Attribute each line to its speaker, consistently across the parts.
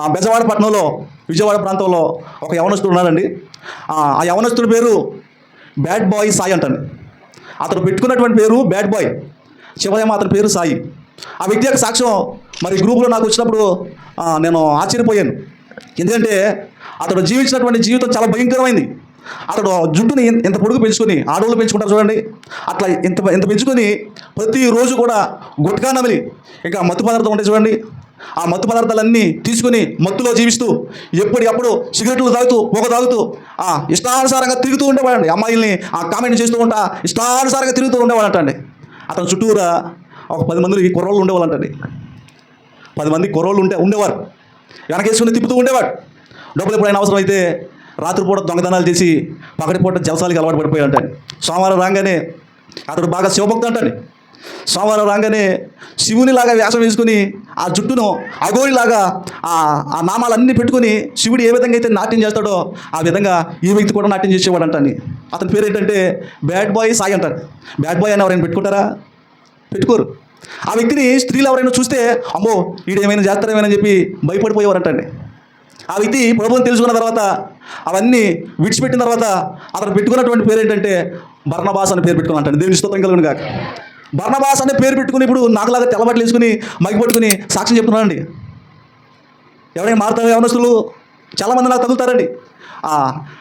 Speaker 1: ఆ బెజవాడ పట్టణంలో విజయవాడ ప్రాంతంలో ఒక యవనస్తుడు ఉన్నాడండి. ఆ యవనస్తుడి పేరు బ్యాడ్ బాయ్ సాయి అంటాను అతను పెట్టుకున్నటువంటి పేరు బ్యాడ్ బాయ్. చివరేమో అతని పేరు సాయి. ఆ వ్యక్తి యొక్క సాక్ష్యం మరి గ్రూపులో నాకు వచ్చినప్పుడు నేను ఆశ్చర్యపోయాను. ఎందుకంటే అతడు జీవించినటువంటి జీవితం చాలా భయంకరమైంది. అతడు జుట్టుని ఇంత పొడుగు పెంచుకొని ఆడవాళ్ళు పెంచుకుంటారు చూడండి. అట్లా ఇంత ఇంత పెంచుకొని ప్రతిరోజు కూడా గుట్కా నమిలి ఇంకా మత్తు పదార్థం ఉంటాయి చూడండి. ఆ మత్తు పదార్థాలన్నీ తీసుకుని మత్తులో జీవిస్తూ ఎప్పటికప్పుడు సిగరెట్లు తాగుతూ పొగ తాగుతూ ఆ ఇష్టానుసారంగా తిరుగుతూ ఉండేవాడండి. అమ్మాయిల్ని ఆ కామెంట్ చేస్తూ ఉంటా ఇష్టానుసారంగా తిరుగుతూ ఉండేవాడంటండి. అతని చుట్టూరా ఒక పది మంది కుర్రోళ్ళు ఉండేవాళ్ళంటండి. పది మంది కుర్రోళ్ళు ఉంటే ఉండేవారు. వెనకేసుకుని తిప్పుతూ ఉండేవాడు. డబ్బులు ఎప్పుడైనా అవసరం అయితే రాత్రిపూట దొంగతనాలు చేసి పగటిపూట జలసాలకి అలవాటు పడిపోయి సోమవారం రాగానే అతడు బాగా శివభక్తి అంటాడు సోమవారం రాగానే శివునిలాగా వేషం వేసుకుని ఆ జుట్టును అగోరిలాగా ఆ ఆ నామాలన్నీ పెట్టుకుని శివుడు ఏ విధంగా అయితే నాట్యం చేస్తాడో ఆ విధంగా ఈ వ్యక్తి కూడా నాట్యం చేసేవాడు అంటాను అతని పేరు ఏంటంటే బ్యాడ్ బాయ్ సాయి అంటారు బ్యాడ్ బాయ్ అని ఎవరైనా పెట్టుకుంటారా? పెట్టుకోరు. ఆ వ్యక్తిని స్త్రీలు ఎవరైనా చూస్తే అమ్మో వీడేమైనా చేస్తారేమైనా చెప్పి భయపడిపోయేవారంటండి ఆ వ్యక్తి ప్రభుత్వం తెలుసుకున్న తర్వాత అవన్నీ విడిచిపెట్టిన తర్వాత అతను పెట్టుకున్నటువంటి పేరు ఏంటంటే బర్ణబాస్ అని పేరు పెట్టుకున్నాంటండి దేవుని స్తోత్రం కలుగును కాక బర్ణబాస్ అనే పేరు పెట్టుకుని ఇప్పుడు నాకులాగా తెల్లబట్టలు వేసుకుని మైకి పట్టుకుని సాక్ష్యం చెప్తున్నానండి ఎవరైనా మారుతారు యవనస్తులు? చాలామంది నాకు తగులుతారండి.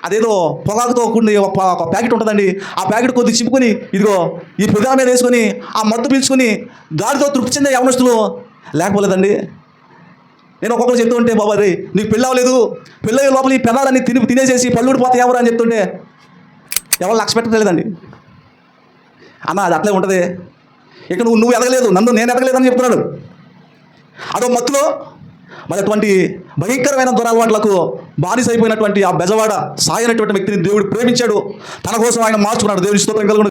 Speaker 1: అదేదో పొగాకుతో కూడిన ఒక ప్యాకెట్ ఉంటుందండి. ఆ ప్యాకెట్ కొద్ది చింపుకొని ఇదిగో ఈ పెదాల మీద వేసుకొని ఆ మత్తు పీల్చుకొని గాలితో తృప్తి చెందే యవనస్తులు లేకపోలేదండి. నేను ఒక్కొక్కరు చెప్తూ ఉంటే బాబా రే నీకు పెళ్ళి అవ్వలేదు. పెళ్ళయ్యే లోపల ఈ పెదాలన్నీ తిని తినేసేసి పళ్ళుడిపోతాయి ఎవరు? అని చెప్తుంటే ఎవరు లక్ష పెట్టలేదండి అన్న అది అట్లే ఉంటుంది. ఇక నువ్వు నువ్వు ఎదగలేదు నన్ను నేను ఎదగలేదని చెప్తున్నాడు. అదో మత్తులో మరి అటువంటి భయంకరమైన దురలవాట్లకు బానిస అయిపోయినటువంటి ఆ బెజవాడ సాయి అనేటువంటి వ్యక్తిని దేవుడు ప్రేమించాడు. తన కోసం ఆయన మార్చుకున్నాడు. దేవుని స్తోత్రం కలుగును.